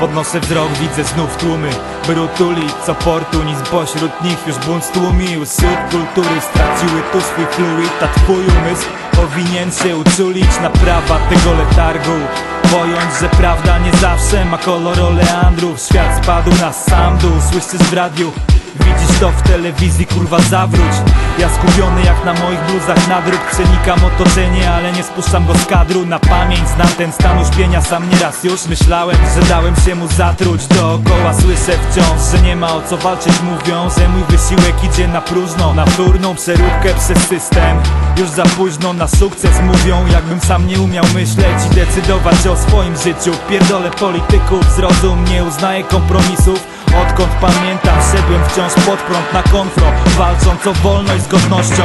Podnoszę wzrok, widzę znów tłumy. By utulić co portu, nic pośród nich już bunt stłumił. Subkultury straciły tu swój fluid. A twój umysł powinien się uczulić na prawa tego letargu. Pojąć, że prawda nie zawsze ma kolor oleandrów. Świat spadł na sam dół, słyszysz w radiu Widzisz to w telewizji, kurwa zawróć. Ja skupiony jak na moich bluzach nadruk. Przenikam otoczenie, ale nie spuszczam go z kadru. Na pamięć znam ten stan uśpienia Sam nieraz już myślałem, że dałem się mu zatruć. Dookoła słyszę wciąż, że nie ma o co walczyć. Mówią, że mój wysiłek idzie na próżno Na wtórną przeróbkę przez system. Już za późno na sukces mówią Jakbym sam nie umiał myśleć i decydować o swoim życiu. Pierdolę polityków, zrozum, nie uznaję kompromisów Odkąd pamiętam, szedłem wciąż pod prąd na konfront Walcząc o wolność z godnością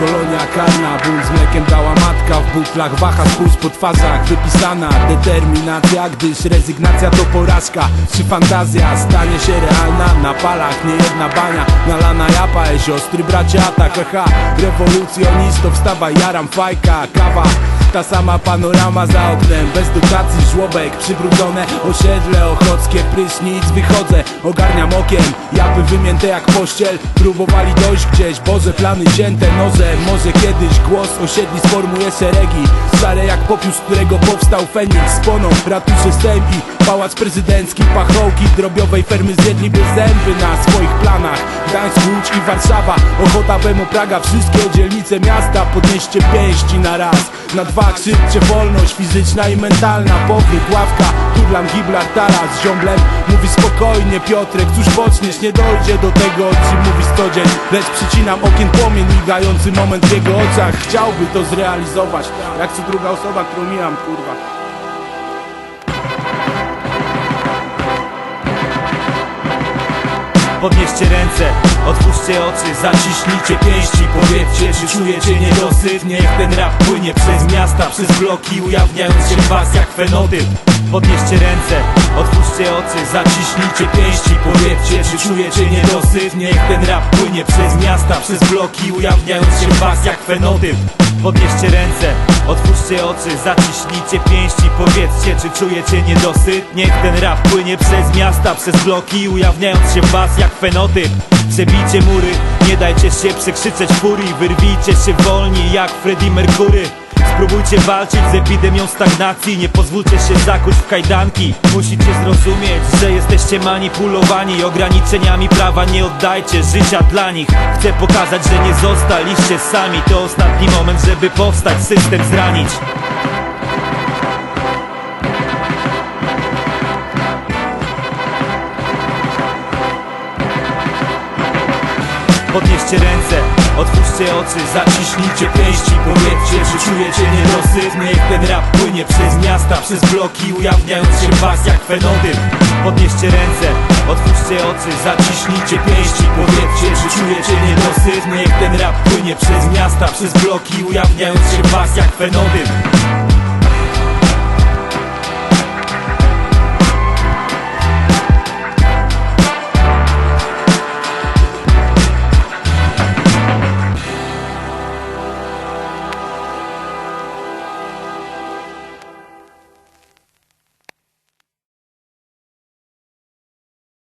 kolonia karna Ból z mlekiem dała matka W butlach. Waha spójrz po twarzach. Wypisana determinacja Gdyż rezygnacja to porażka. Czy fantazja stanie się realna? Na palach nie jedna bania. Nalana japa, e, siostry bracia Tak, haha Rewolucjonisto wstawa jaram fajka Kawa ta sama panorama za oknem. Bez dotacji żłobek Przybrudzone. Osiedle ochockie Prysznic wychodzę Ogarniam okiem. Japy wymięte jak pościel Próbowali dojść gdzieś. Boże plany cięte nożem Może kiedyś głos osiedli sformuje szeregi Stare jak popiół, z którego powstał Feniks. Sponą ratusze Sejm i Pałac Prezydencki Pachołki drobiowej fermy zjedliby zęby na swoich planach. Gdańsk, Łódź i Warszawa Ochota, Bemo, Praga Wszystkie dzielnice miasta Podnieście pięści na raz. Na dwa krzyczcie wolność fizyczna i mentalna Powrót, ławka, turlam, giblar, taras Ziomblen mówi spokojnie Piotrek Cóż poczniesz, nie dojdzie do tego o czym mówi stodzień. Lecz przycinam okien płomień Migający moment w jego oczach. Chciałby to zrealizować Jak co druga osoba, którą mijam, kurwa Podnieście ręce, otwórzcie oczy, zaciśnijcie pięści Powiedzcie, czy czujecie niedosyt. Niech ten rap płynie przez miasta, przez bloki Ujawniając się w was jak fenotyp. Podnieście ręce, otwórzcie oczy, zaciśnijcie pięści Powiedzcie, czy czujecie niedosyt. Niech ten rap płynie przez miasta, przez bloki Ujawniając się w was jak fenotyp. Podnieście ręce, otwórzcie oczy, zaciśnijcie pięści Powiedzcie, czy czujecie niedosyt. Niech ten rap płynie przez miasta, przez bloki Ujawniając się w was jak fenotyp. Przebijcie mury, nie dajcie się przekrzyczeć furii Wyrwijcie się wolni jak Freddie Mercury Spróbujcie walczyć z epidemią stagnacji. Nie pozwólcie się zakuć w kajdanki. Musicie zrozumieć, że jesteście manipulowani Ograniczeniami prawa. Nie oddajcie życia dla nich. Chcę pokazać, że nie zostaliście sami. To ostatni moment, żeby powstać, system zranić. Podnieście ręce, otwórzcie oczy, zaciśnijcie pięści Powiedzcie, czy czujecie niedosyt Niech ten rap płynie przez miasta, przez bloki Ujawniając się was jak fenotyp Podnieście ręce, otwórzcie oczy, zaciśnijcie pięści Powiedzcie, czy czujecie niedosyt Niech ten rap płynie przez miasta, przez bloki Ujawniając się was jak fenotyp